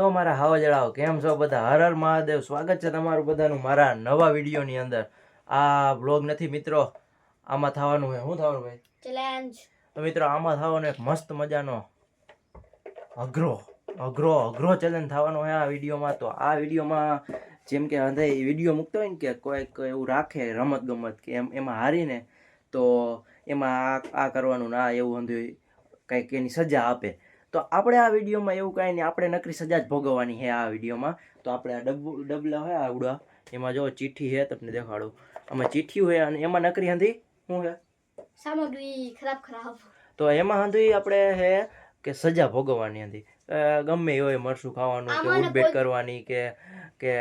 તો મારા હાવજળાઓ કેમ છો બધા? હર હર મહાદેવ. સ્વાગત છે તમારું બધાનું મારા નવા વિડીયોની અંદર. આ બ્લોગ નથી મિત્રો આમાં થવાનું છે. શું થવાનું ભાઈ? ચેલેન્જ તો મિત્રો આમાં થવાનો એક મસ્ત મજાનો અઘરો અઘરો અઘરો ચેલેન્જ થવાનો છે આ વિડીયોમાં. તો આ વિડીયોમાં જેમ કે હંધે વીડિયો મૂકતો હોય ને કે કોઈક એવું રાખે રમત ગમત કે એમ એમાં હારીને તો એમાં આ આ કરવાનું ના એવું હંધું કંઈક એની સજા આપે. તો આપણે આ વિડીયોમાં એવું કાંઈ નહીં આપણે નકરી સજા જ ભોગવવાની છે આ વિડીયોમાં. તો આપણે આ ડબ્બુ ડબલા હોય આવડા એમાં જો ચિઠ્ઠી છે તમને દેખાડું. આમાં ચિઠ્ઠી હોય અને એમાં નકરી હતી શું છે? સામગ્રી ખરાબ ખરાબ. તો એમાં હંધી આપણે હે કે સજા ભોગવવાની હતી ગમે એ હોય મરસું ખાવાનું કે ઉડબેટ કરવાની કે કે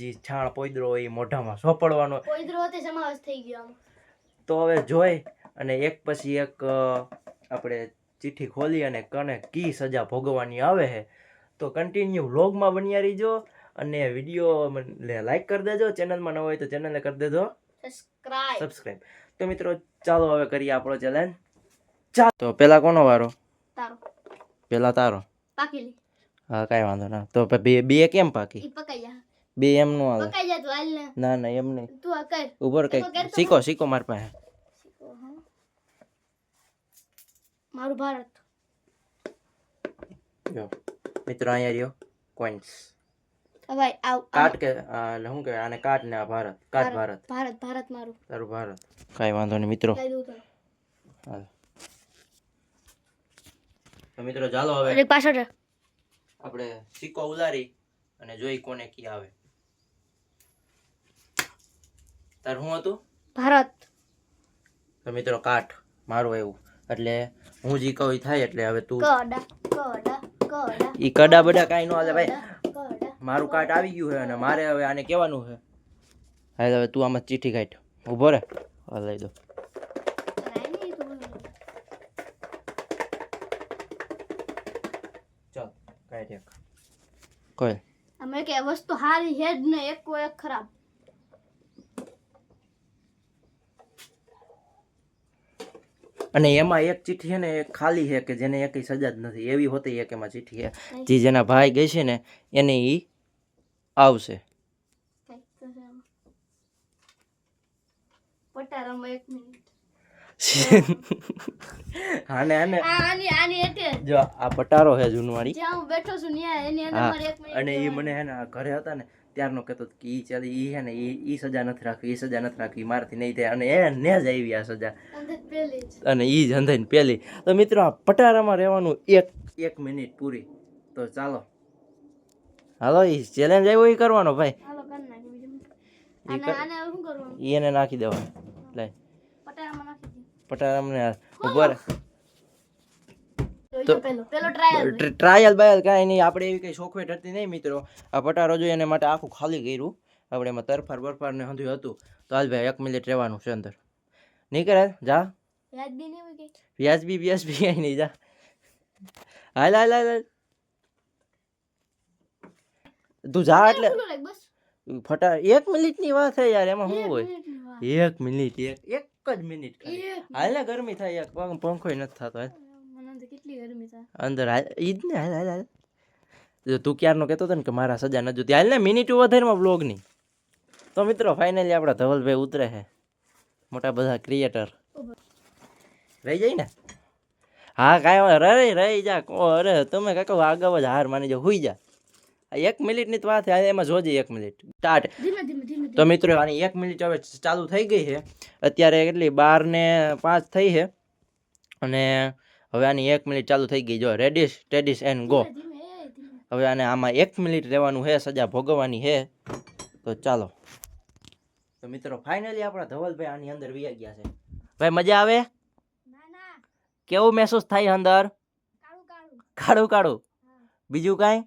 જે છાણ પોઈદરો હોય એ મોઢામાં સોપડવાનો. પોઈદરો તે સમાવેશ થઈ ગયો તો હવે જોઈ અને એક પછી એક આપણે ચિઠ્ઠી ખોલી અને કને કી સજા ભોગવવાની આવે છે તો કન્ટિન્યુ વ્લોગમાં બન્યા રહીજો અને વીડિયો લાઈક કરી દેજો. ચેનલમાં ન હોય તો ચેનલને કરી દેજો. સબસ્ક્રાઇબ તો મિત્રો ચાલો હવે કરીએ આપણો ચેલેન્જ ચાલ તો પેલા કોનો વારો? પેલા તારો. હા કાંઈ વાંધો ના. તો બે કેમ પાકી? બે એમ નો આવે ને. ના એમ નહીં. ઉપર કઈ શીખો શીખો મારી પાસે. મારું ભારત. જો મિત્રો અહીંયા રહ્યો. કોઈન્સ ભાઈ આવ કાટ કે શું કહેવાય? આને કાટ ને આ ભારત. કાટ ભારત ભારત. ભારત મારું. તારું ભારત. કાંઈ વાંધો નહીં મિત્રો. તો મિત્રો ચાલો હવે એક પાછળ આપણે સિક્કો ઉલારી અને જોઈ કોને કી આવે. તાર શું હતું? ભારત. તો મિત્રો કાઠ મારું એવું. એટલે હું જે કહું થાય એટલે હવે તું ઈ કડા બડા કાંઈ ન હાલે ભાઈ. મારું કાર્ડ આવી ગયું છે અને મારે હવે આને કહેવાનું છે. હા હવે તું આમાં ચીઠી કાઢ. ઊભો રે. લઈ દો કોઈ અમે કે વસ્તુ હારી હેડ જ ને એક કોઈ એક ખરાબ. અને એમાં એક ચિઠ્ઠી છે ને ખાલી છે કે જેને એકઈ સજા જ નથી. એવી હોતી એક એમાં ચિઠ્ઠી છે. જે જેના ભાઈ ગઈ છે ને એને એ આવશે. એક આને આને આ આની આની એટલે જો આ પટારો છે જૂનવાણી જ્યાં હું બેઠો છું ત્યાં એની અંદર એક મિનિટ અને એ મને હે ને ઘરે હતા ને ત્યારનો કહેતો કે એ ચાલે એ હે ને એ સજા નથી રાખવી એ સજા નથી રાખવી મારાથી નહીં થાય. અને એને જ આવી આ સજા. અને એ જ અંધાઈને પેલી. તો મિત્રો આ પટારામાં રહેવાનું એક એક મિનિટ પૂરી. તો ચાલો. હાલો એ ચેલેન્જ આવ્યો એ કરવાનો ભાઈ. એને નાખી દેવાનું. લે પટારામાં ઊભો રહે. ટ્રાયલ બાયલ કાંઈ નહીં આપણે એવી કંઈ શોખવેટ હતી નહીં મિત્રો. આ પટારો જોઈએ એને માટે આખું ખાલી કર્યું. આપણે એમાં તરફાર બરફાર ને હંધ્યું હતું. તો હાલ ભાઈ એક મિનિટ રહેવાનું છે અંદર. નહીં કરે? જા. વ્યાજબી વ્યાજબી કાંઈ નહીં જા. હાલ હાલ હાલ. તું જા એટલે. ફટા એક મિનિટની વાત છે યાર એમાં શું હોય? એક મિનિટ એક એક જ મિનિટ હાલ ને ગરમી થાય એક પંખ પંખોય નથી થતો હાલ મને તો કેટલી ગરમી થાય અંદર ઈ જ ને હાલ હાલ હાલ. જો તું ક્યારનો કહેતો હતો ને કે મારા સજા ન જોતી. હાલ ને મિનિટ વધારેમાં બ્લોગની તો મિત્રો ફાઇનલી આપણા ધવલભાઈ ઉતરે છે મોટા બધા ક્રિએટર રહી જાય ને? હા કાંઈ રે રહી જા કો અરે તમે કાકા આગળ જ હાર માની જાઓ. હુઈ જા. આ એક મિનિટની તો વાત છે. એમાં જોજે એક મિનિટ. સ્ટાર્ટ તો મિત્રો આની એક મિનિટ હવે ચાલુ થઈ ગઈ છે. અત્યારે એટલી બાર ને પાંચ થઈ છે. અને હવે આની એક મિનિટ ચાલુ થઈ ગઈ. જો રેડિશ ટેડિશ એન્ડ ગો હવે આને આમાં એક મિનિટ રહેવાનું છે, સજા ભોગવવાની છે. તો ચાલો. તો મિત્રો ફાઇનલી આપણા ધવલભાઈ આની અંદર વી ગયા છે. ભાઈ, મજા આવે? કેવું મહેસૂસ થાય અંદર? કાળું કાળું. બીજું કાંઈ?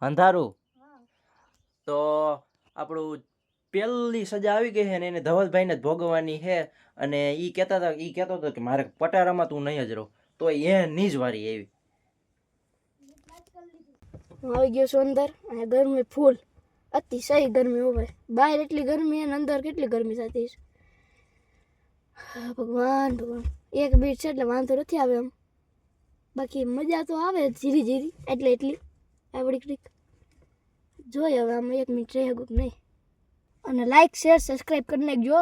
અંધારું. તો આપણું પહેલી સજા આવી ગઈ છે ને એને ધવલભાઈને જ ભોગવવાની છે. અને એ કહેતા હતા એ કહેતો હતો કે મારે પટારામાં તું નહીં જ રહો. તો એની જ વારી એવી હું આવી ગયો છું અંદર અને ગરમી ફૂલ. અતિશય ગરમી હોય બહાર એટલી ગરમી અને અંદર કેટલી ગરમી થતી છે ભગવાન ભગવાન. એક બીટ છે એટલે વાંધો નથી આવે એમ બાકી મજા તો આવે ધીરી ધીરી એટલે એટલી. આવડી ક્લિક જોઈએ હવે આમાં એક મિનિટ રહે ગુપ નહીં. અને લાઈક શેર સબસ્ક્રાઈબ કરી નાખજો.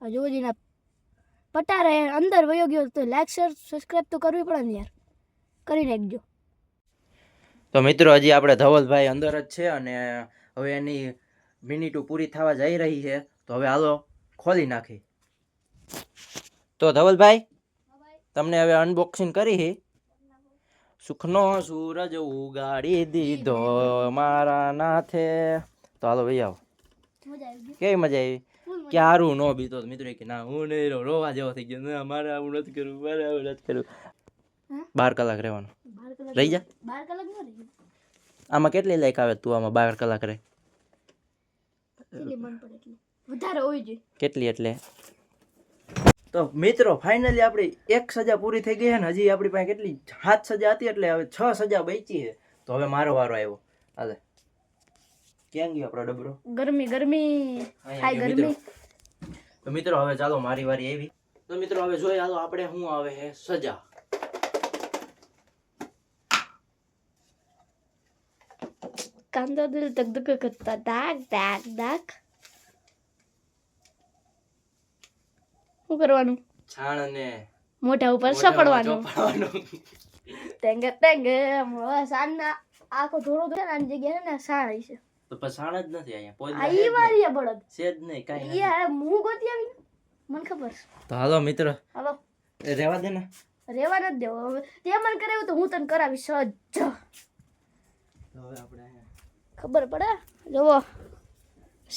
આ જોજીના પટારે અંદર વયો ગયો તો લાઈક શેર સબસ્ક્રાઈબ તો કરવી પડે ને યાર. કરી નાખજો. તો મિત્રો, હજી આપણે ધવલભાઈ અંદર જ છે અને હવે એની મિનિટો પૂરી થવા જઈ રહી છે. તો હવે હાલો, ખોલી નાખી તો ધવલભાઈ, તમને હવે અનબોક્સિંગ કરી સુખનો સૂરજ ઉગાડી દીધો, મારા નાથે. તો હાલો ભાઈ આવો. કેવી મજા આવી? ક્યારું નો બીતો તો મિત્રો કે ના હું નહીં રહું રોવા જેવો થઈ ગયો. ના મારે આવું નથી કરવું મારે આવું નથી કરવું. બાર કલાક રહેવાનું. રહી જા. બાર કલાક આમાં કેટલી લાઈક આવે તું આમાં બાર કલાક રહે? વધારે હોવી જોઈએ કેટલી એટલે? તો મિત્રો ફાઇનલી આપણી એક સજા પૂરી થઈ ગઈ છે ને હજી આપણી પાસે કેટલી? સાત સજા હતી એટલે હવે છ સજા બચી છે. તો હવે મારો વારો આવ્યો. હાલે. ક્યાં ગયો આપણો ડબરો? ગરમી ગરમી. હાય ગરમી. તો મિત્રો હવે ચાલો મારી વારી આવી. તો મિત્રો હવે જોઈએ હાલો આપણે શું આવે છે? સજા. કાંદો દિલ તક ધક કરતા ડાક ડાક ડાક શું કરવાનું? છાણ ને મોઢા ઉપર સપડવાનું. ટેંગ ટેંગ સાંજના આખો ધોળો ધોળો આની જગ્યાએ છે ને સાણ હશે તો પછી જ નથી અહીંયા. આ પોદલા ઈ વાળી બળદ. છે જ નહીં કાઈ એ આ હું ગોતી આવી મને ખબર છે. તો હાલો મિત્ર. હાલો. એ રેવા દે ને. રેવા નથી દેવો. હવે તે મને કરાવ્યું તો હું તને કરાવીશ સજ. તો હવે આપણે ખબર પડે? જોવો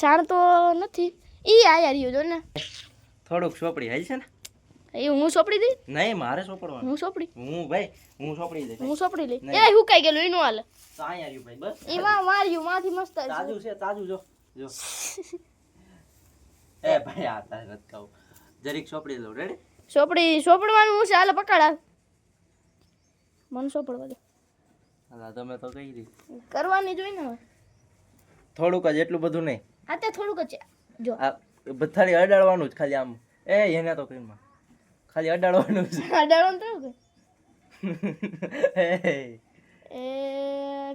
સાણ તો નથી. ઈ આયા રહ્યું જો ને. થોડુંક સોપડી હાલ છે ને. એ હું સોપડી દઈ? નહીં મારે સોપડવાનું. હું સોપડી? હું ભાઈ હું સોપડી દઈ હું સોપડી લઈ. એ હું કઈ ગયેલું એનું હાલ. તો અહીંયા રહ્યું ભાઈ બસ. એમાં માર્યું માથી મસ્ત છે. તાજું છે તાજું જો જો. એ ભાઈ આ તારે નથી કહું જરીક સોપડી લઉં રેડી સોપડી સોપડવાનું હું છે હાલ પકડા. મને સોપડવા દે. હા તમે તો કહી દી. કરવાની જોઈ ને થોડુંક જ એટલું બધું નહીં. હા તે થોડુંક જ જો. આ બધાને અડાડવાનું જ ખાલી આમ. એ એને તો કઈ ખાલી અડાડવાનું છે. અડાડવાનું તો કે? એ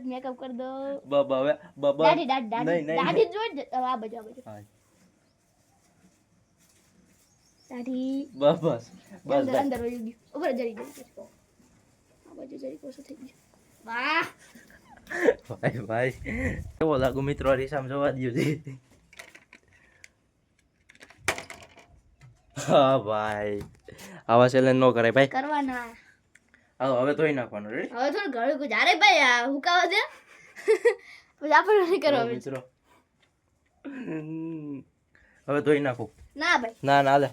મેકઅપ કરી દો બાબા હવે બાબા દાઢી દાઢી નહીં, નહીં, જોઈ આ બાજુ આ બાજુ. દાઢી. બસ બસ બસ અંદર વળી ગયું. ઉપર જરી જરી. આ બાજુ જરી કોસો થઈ ગયું. વાહ! ભાઈ ભાઈ. કેવો લાગુ મિત્રો રીસામ જોવા છે હા ભાઈ. આવા ચેલેન્જ ન કરાય ભાઈ. કરવાના. હાલો હવે ધોઈ નાખવાનું રેડી હવે થોડું ગળું અરે ભાઈ આ હુકાવા દે. પછી આપણે નહીં કરવા. મિત્રો. હવે ધોઈ નાખું. ના ભાઈ. ના ના હાલે.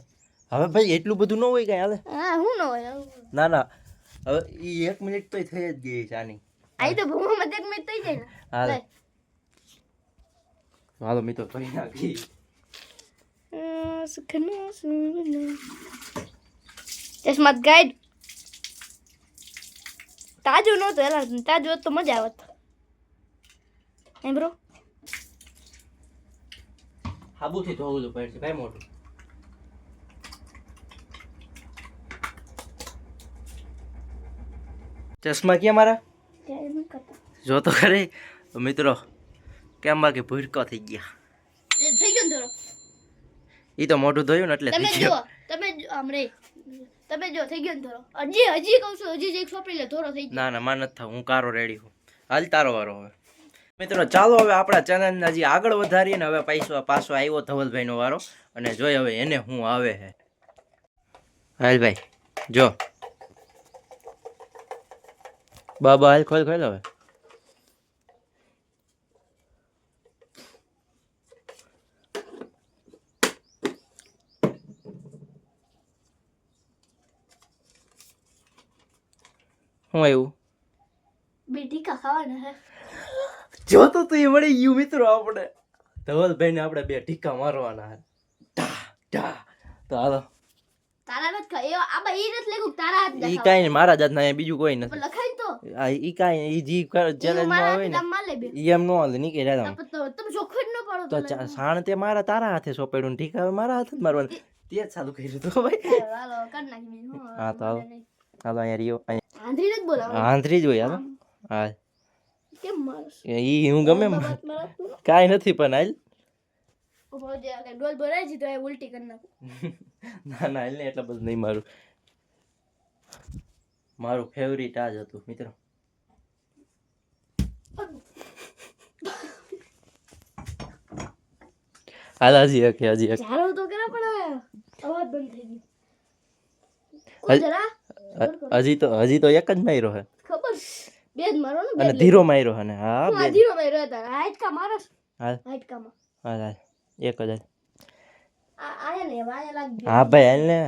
હવે ભાઈ એટલું બધું ન હોય કઈ હાલે? હા હું ન હોય ના ના. હવે ઈ એક મિનિટ તો થઈ જ ગઈ છે આની. આઈ તો ભૂમો મત એક મિનિટ થઈ જાય ને. હાલે. હાલો. મિત્રો ધોઈ નાખી આ સુખનો સુવર્ણ. ચશ્મા ગાઈડ તાજું નહોતું એલા તાજો તો મજા આવત. એમ બ્રો? હાબુથી ધોવું પડશે ભાઈ મોટું ચશ્મા ક્યાં મારા? જો તો ખરી. મિત્રો કેમ બાકી ભૂરકો થઈ ગયા? ઈ તો મોઢું ધોયું ને એટલે તમે જો તમે જો આમ રે. તમે જો થઈ ગયો ને થોડો હજી હજી કહું છું હજી એક સોપડી લે ધોરો થઈ ના ના માં નથી હું કારો રેડી હું હાલ તારો વારો હવે. મિત્રો ચાલો હવે આપણા ચેનલને હજી આગળ વધારીએ ને હવે પૈસો પાછો આવ્યો ધવલભાઈનો વારો. અને જોઈ હવે એને હું આવે છે હાલ ભાઈ જો. બાબા હાલ ખોલ ખોલ હવે. શું આવ્યું? બે ટીકા ખાવાના હે જો તો તું એ મળી ગયું મિત્રો આપણે. ધવલભાઈને આપણે બે ટીકા મારવાના હે ટા ટા તો હાલો. તારા નથી ખા એ આ બા ઈ નથી લેગું તારા હાથ ઈ કાઈ નહીં મારા જાતના અહીંયા બીજું કોઈ નથી. લખાય તો. આ ઈ કાઈ ઈ જી ઈ ચેલેન્જમાં મારા હોય ને આમ ઈ એમ નો હાલે નીકળી રહ્યા તો તમે ચોખ્ખું જ ન પાડો તો સાણ તે મારા તારા હાથે સોંપેડું ને ટીકા હવે મારા હાથે જ મારવાનું. તે જ ચાલુ કર્યું તો ભાઈ. હાલો કર નાખી હું હા, તો હાલો. હાલો અહીંયા રહ્યો આંધળી નથી બોલાવવાનું. આંધરી જ હોય હા? કેમ મારસ? ઈ હું ગમે કાંઈ નથી પણ હાલ. જે ડોલ ભરાય છે એ ઉલટી કરી નાખું. ના ના હાલ ને એટલા બધું નહીં મારું. મારું ફેવરિટ આ જ હતું મિત્રો. હાલ હજી હજી તો કરા પણ અવાજ બંધ થઈ ગયો. જરા. હ- હજી તો હજી તો એક જ માર્યો હે. ખબર? બે જ મારો ને અને ધીરો માર્યો હે ને. હા બે ધીરો ભાઈ હતા. હાઈટકા મારસ હાલ. હાઈટકામાં. હા એક જ આયા ને હવે લાગી હા ભાઈ હાલ ને.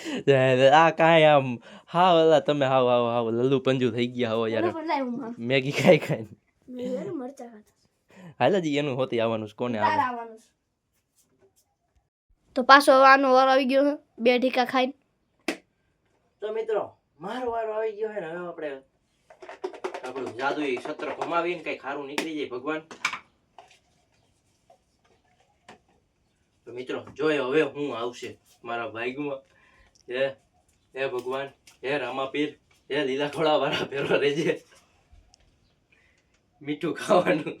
આ કાંઈ આમ હાવ ઓલા તમે હાવ હાવ હાવ લલ્લુ પંજુ થઈ ગયા હો યાર. હું માર મેગી ખાઈ ખાઈ મરચા ખાતા હાલ જ એનું હોતી આવવાનું છે, કોને આવે આવવાનું તો પાછો આનો વાર આવી ગયો છે બે ઢીકા ખાઈને. તો મિત્રો મારો વારો આવી ગયો છે ને હવે આપણે આપણું જાદુઈ સત્ર ઘુમાવીને કઈ ખારું નીકળી જાય ભગવાન. તો મિત્રો જોયો હવે હું આવશે મારા ભાગ્યમાં હે હે ભગવાન હે રામાપીર હે લીલા ખોળા વાળા ફેરવા રહેજે. મીઠું ખાવાનું.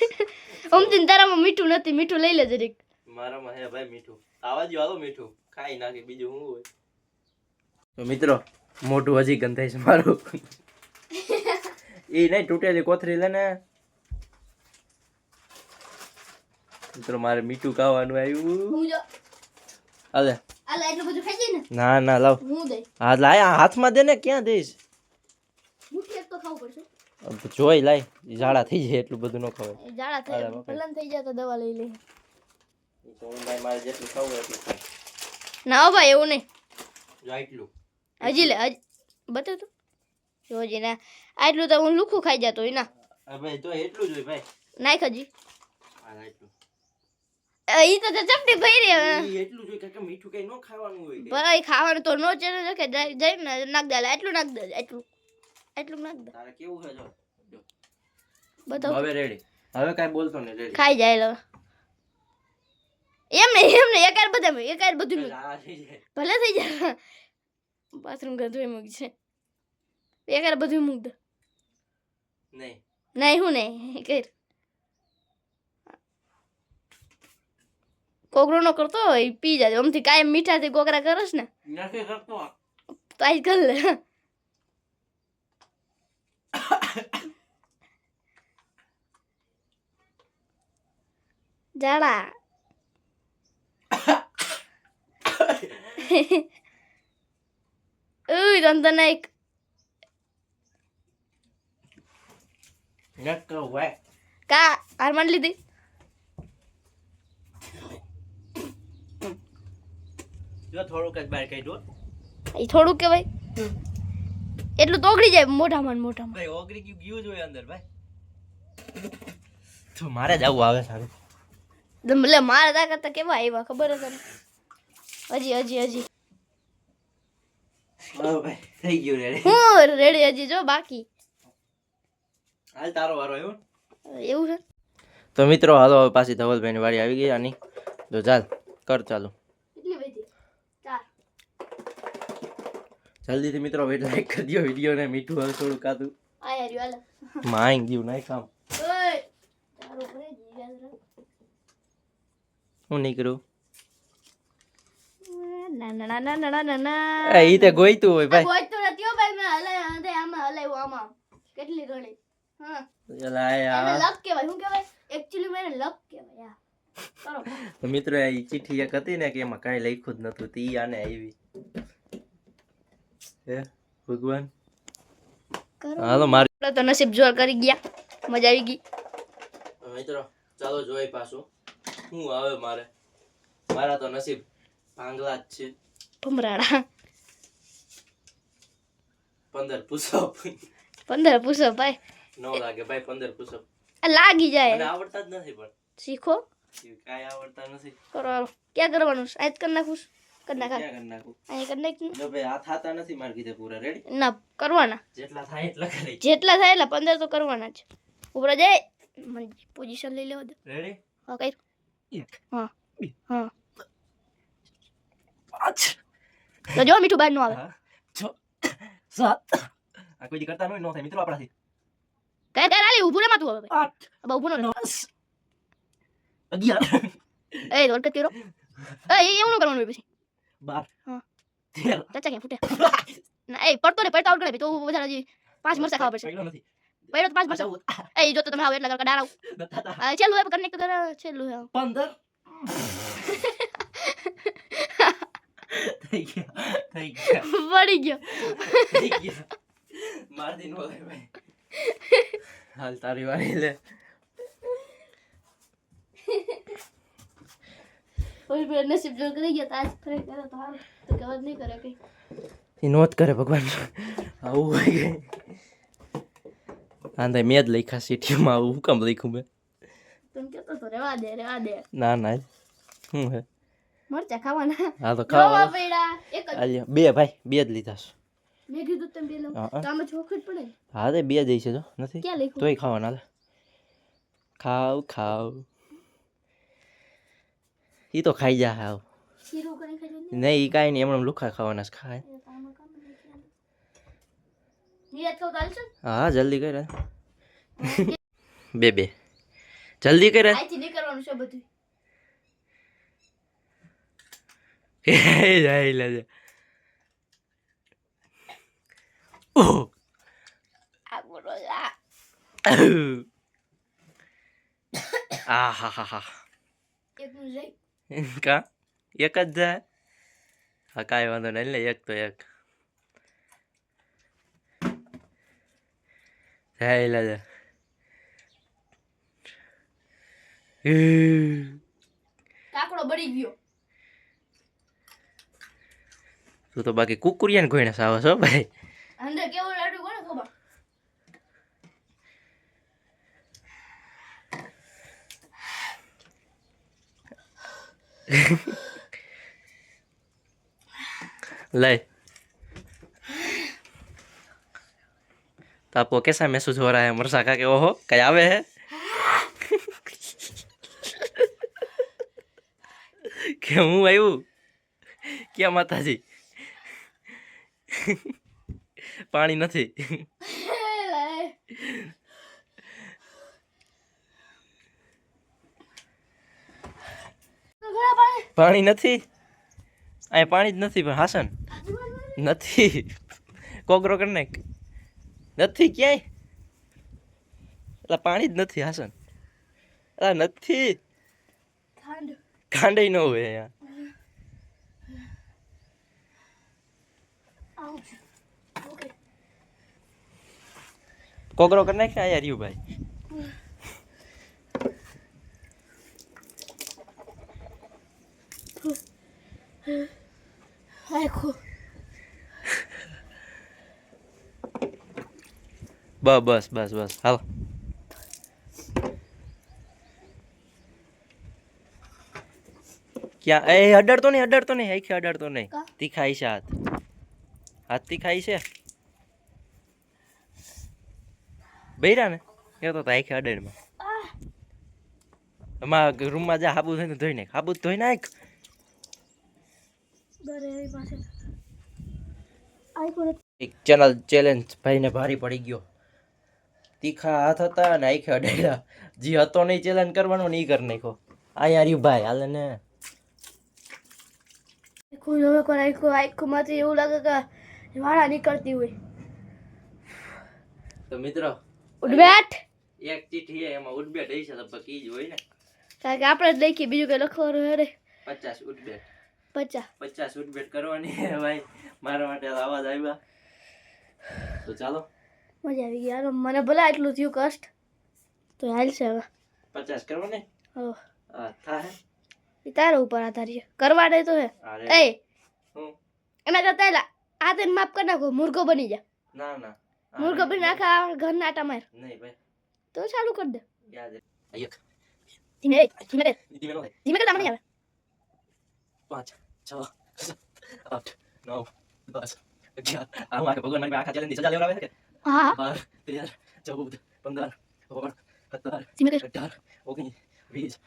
અમતીન તારામાં મીઠું નથી મીઠું લઈ લે જરીક મારામાં હે ભાઈ મીઠું. આવા જ હાલો મીઠું. ખાઈ નાખે બીજું શું હોય? તો મિત્રો મોટું હજી ગંધાય છે મારું. એ નહીં તૂટેલી કોથરી લે ને. મિત્રો મારે મીઠું ખાવાનું આવ્યું. હાલે. ને. ના ના લાવ. હા લાય આ હાથમાં દે ને ક્યાં દઈશ? તો ખાવું પડશે. જોઈ લાય ઝાડા થઈ જાય એટલું બધું ન ખવાય. ઝાડા થઈ ભલન થઈ જાય તો દવા લઈ લે ઈ તો હું ભાઈ મારે જેટલું ખાવું એટલું ના હો ભાઈ એવું નહીં. જો હજી લે હજી. બતાવ તો. જોજે ના. આટલું તો હું લુખું ખાઈ જતો હોય ના. ભાઈ તો એટલું જ હોય ભાઈ. નાખ હજી. ઈ તો તે ચપટી ભરી રહી એટલું જ કે મીઠું કઈ ન ખાવાનું હોય ભાઈ ખાવાનું તો નો ચડે કે જઈ જઈ ને નાખ દે એટલું નાખ દે એટલું એટલું દે. તારે કેવું છે? જો. બતાવ. હવે રેડી હવે કાઈ બોલતો નહીં રેડી ખાઈ જાય લો. એમ નહીં એમ નહીં એકાર બધા એકાર બધું. ભલે થઈ જાય. બાથરૂમ ગંધોઈ મૂક છે. એકાર બધું મૂક દે. નહીં. નહીં હું નહીં કર. કોગરો નો કરતો હોય પી જાય આમથી કાયમ મીઠાથી કોગરા કરસ ને? નથી કરતો તો આજ કર લે. જાડા તન તને એક નક્કો વાય કા હાર માંડ લીધી જો થોડુંક જ બહાર કાઢો એ કે ભાઈ? એટલું તો ઓગળી જાય મોઢામાં મોઢામાં. ભાઈ ઓગળી ગયું ગયું જ હોય અંદર ભાઈ. તો મારે જ આવું આવે સારું. એટલે મારા તા કરતા કેવા આવ્યા ખબર છે હજી હજી હજી. હા ભાઈ થઈ ગયું રેડી હું રેડી હજી જો બાકી. હાલ તારો વારો આવ્યો? એવું છે? તો મિત્રો હાલો હવે પાછી ધવલભાઈની વાડી આવી ગઈ આની. તો ચાલ કર ચાલુ. કેટલી જલ્દીથી મિત્રો લાઈક કરી દો વિડીયોને મીઠું હવે થોડું કાતું આ યાર હાલ. માઈ ગયું નાઈ કામ ઓય! તારો હું નહીં કરું ના ના ના ના ના ના ના. એ તે ગોઈતું હોય ભાઈ. કોઈ તો નથી હો ભાઈ. મેં હલાય હંધે આમાં હલાયું આમાં. કેટલી ઘણી હા. આ. લક કહેવાય. શું કહેવાય? એકચ્યુઅલી મેં એને લક કહેવાય યા. કરો. તો મિત્રો એ ચિઠ્ઠી એક હતી ને કે એમાં કાંઈ લખ્યું જ નતું તી આને આવી. હે ભગવાન? કરો. હાલો મારી તો નસીબ જોર કરી ગયા. મજા આવી ગઈ. મિત્રો ચાલો જોઈ પાછું. શું આવે મારે? મારા તો નસીબ ભાંગલા જ છે. ભમરાડા પંદર પુષપ પંદર પુષપ ભાઈ. નો લાગે ભાઈ પંદર પુષપ લાગી જાય. મને આવડતા જ નથી પણ. શીખો. કાંઈ આવડતા નથી. કરો ક્યાં કરવાનું? આજ કરી નાખું? કરી નાખા. કરી નાખું? અહીં કરી નાખી જો ભાઈ આ થાતા નથી માર કીધે પૂરા. રેડી ના કરવાના. જેટલા થાય એટલા કરી. જેટલા થાય એટલા પંદર તો કરવાના જ. ઉપર જાય. મને પોઝિશન લઈ લેવા દે. રેડી હા કઈ એક હા બે હા પાંચ તો જો મીઠું બહારનું આવે. છ સાત આ કોઈ કરતા ન થાય મિત્રો આપણાથી કઈ કઈ રાલી ઊભું રે માં તું હવે આઠ હવે ઊભું નો દસ અગિયાર એ વળકત કે તીરો એ એવું ન કરવાનું પછી બાર હા. તેર ચાચા કે ફૂટે ના એ પડતો ને પડતા આઉટ કરે તો વધારે પાંચ મરસા ખાવા પડશે પડ્યો તો પાંચ વર્ષ એ જો તો તમે આવો એટલે કરકા આ છેલ્લું હે કનેક્ટ કરે છેલ્લું હે પંદર થઈ ગયા થઈ ગયા પડી ગયો થઈ ગયા માર દી નો ભાઈ હાલ તારી વાળી લે કોઈ બે નસીબ જો કરી ગયા તો ફરે કરે તો હાલ તો કવર નહીં કરે કઈ નોત કરે ભગવાન આવું હોય હા તો મેં જ લખ્યા સિટીમાં આવું હું કામ લખ્યું મેં તમે કેતો તો રેવા દે રેવા દે ના ના શું હે મરચા ખાવાના હા તો ખાવા પડ્યા એક જ બે ભાઈ બે જ લીધા છે મેં કીધું તમે બે લો હા. તો આમાં ચોખટ પડે હા તે બે જ છે જો નથી તોય ખાવાના ખાવ ખાવ ઈ તો ખાઈ જા હાવ નહીં ઈ કાંઈ નહીં એમણે લુખા ખાવાના જ ખાય એ કામમાં કામ નથી આનું. નિયત કહું તો હાલશે ને? હા જલ્દી કરે બે બે. જલ્દી કરે નીકળવાનું છે બધું. જાય લે આ હા હા હા એક જ જાય? હા કાંઈ વાંધો નહીં. લે એક તો એક. જાય là કાકડો બળી ગયો. તું તો બાકી કુકુરિયાને કોઈને સાવ છો ભાઈ. અંદર કેવું લાડુ કોને ખબર? लय तो आपको कैसा महसूस हो रहा है मरसा खा के ओहो कहीं आवे है કે હું આવ્યું ક્યાં માતાજી પાણી નથી ઘણા પાણી પાણી નથી અહીં પાણી જ નથી પણ હાસન નથી કોગરો કરી નાખ નથી ક્યાંય? એટલે પાણી જ નથી હાસન. એટલે નથી. ખાંડ. ન હોય અહીંયા. કોકરો કરી નાખ્યા અહીંયા યાર યુ ભાઈ આખો બસ બસ બસ બસ. હાલ. ક્યાં? એ અડાડતો નહીં અડાડતો નહીં. આખી અડડતો નહીં? તીખાઈ છે હાથ. હાથ તીખાઈ છે? બૈરા ને? એ તો આખી અડડમાં. એમાં રૂમમાં જા હાબુ થઈને ધોઈ નાખ. હાબુ ધોઈ નાખ. એક ચેનલ ચેલેન્જ ભાઈને ભારી પડી ગયો. તીખા હાથ હતા અને આખે અડાડ્યા જે હતો નહીં ચેલેન્જ કરવાનો ને એ કરી નાખ્યો. આ યાર યુ ભાઈ હાલે ને. આખું હવે કોઈ આખું આખું માંથી એવું લાગે કે વાળા નીકળતી હોય. તો મિત્રો ઉડબેટ! એક ચીઠી છે એમાં ઉડબેટ હઈ છે લગભગ ઈ જ હોય ને. કારણ કે આપણે જ લખીએ બીજું કઈ લખવાનું અરે પચાસ ઉડબેટ. પચાસ. પચાસ ઉડબેટ કરવાની ભાઈ. મારા માટે અવાજ આવ્યા. તો ચાલો. મજા આવી ગઈ. હાલો મને ભલા એટલું થયું કષ્ટ. તો હાલશે હવે. પચાસ કરવાને હો તારા ઉપર આધાર છે. કરવા દે તો હે. એ હું? એના કરતા એલા આ તેને માફ કરી નાખો મુર્ગો બની જા. ના ના. મુર્ગો બની નાખા ઘર ઘરના આટા માર. નહીં ભાઈ. તો ચાલુ કરી દે. યાદ ધીમે ધીમે ધીમે ધીમે કરતા મને આવે. પાંચ છ આઠ નવ દસ અગિયાર. આ હું આખા ભગવાન મારી આખા ચેલેન્જ સજા લેવડાવે છે કે? बारह तेरह चौदह पंद्रह और सत्तर अठारह उन्नीस बीस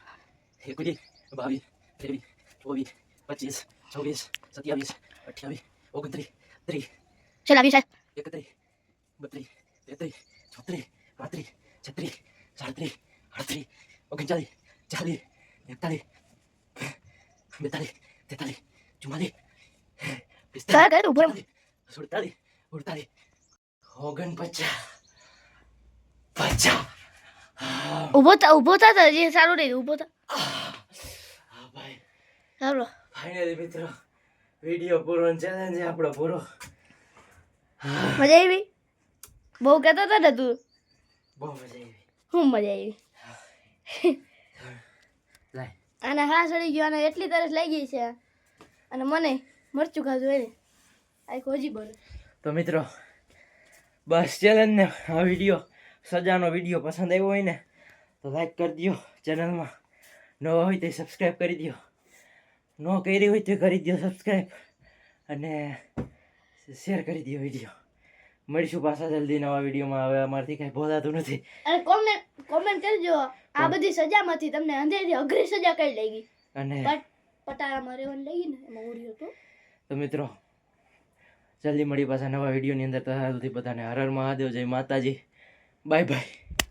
इक्कीस बाईस तेईस चौबीस पच्चीस छब्बीस सत्यावीस अट्ठावीस उनतीस तीस। चलावीस इकतीस बत्तीस तैतीस चौतीस अड़तीस छत्तीस साड़तीस अड़तीस उनचालीस चालीस इकतालीस बैतालीस तैतालीस चुम्मालीस पिस्तालीस सुड़तालीस उड़तालीस તેતાલીસ પચાસ. ઊભો પચાસ ઊભો થા ઊભો થા જે સારું રહે ઊભો થા. ભાઈ. ચાલો ફાઇનલી મિત્રો વીડિયો પૂરો ચેલેન્જ આપણો પૂરો. મજા આવી? બહુ કહેતો હતો ને તું. બહુ મજા આવી. હું મજા આવી? અને હા સડી ગયો અને એટલી તરસ લાગી છે. અને મને મરચું ખાધું એને આ હજી બોલે તો મિત્રો બસ ચેનલને આ વીડિયો સજાનો વીડિયો પસંદ આવ્યો હોય ને તો લાઈક કરી દો ચેનલમાં નવો હોય તો સબસ્ક્રાઈબ કરી દો ન કરી હોય તો કરી દો સબસ્ક્રાઈબ અને શેર કરી દો વીડિયો મળીશું પાછા જલ્દી નવા વિડીયોમાં હવે અમારથી કાંઈ બોલાતું નથી. અને કોમેન્ટ કોમેન્ટ કરજો. આ બધી સજામાંથી તમને અંધેરી અઘરી સજા કઈ લાગી? અને પટ પટારામાં રહેવાનું લાગી ને એમાં ઉડ્યો તો. તો મિત્રો જલ્દી મળી પાછા નવા વિડીયોની અંદર. તો સુધી હર હર મહાદેવ, જય માતાજી. Bye bye.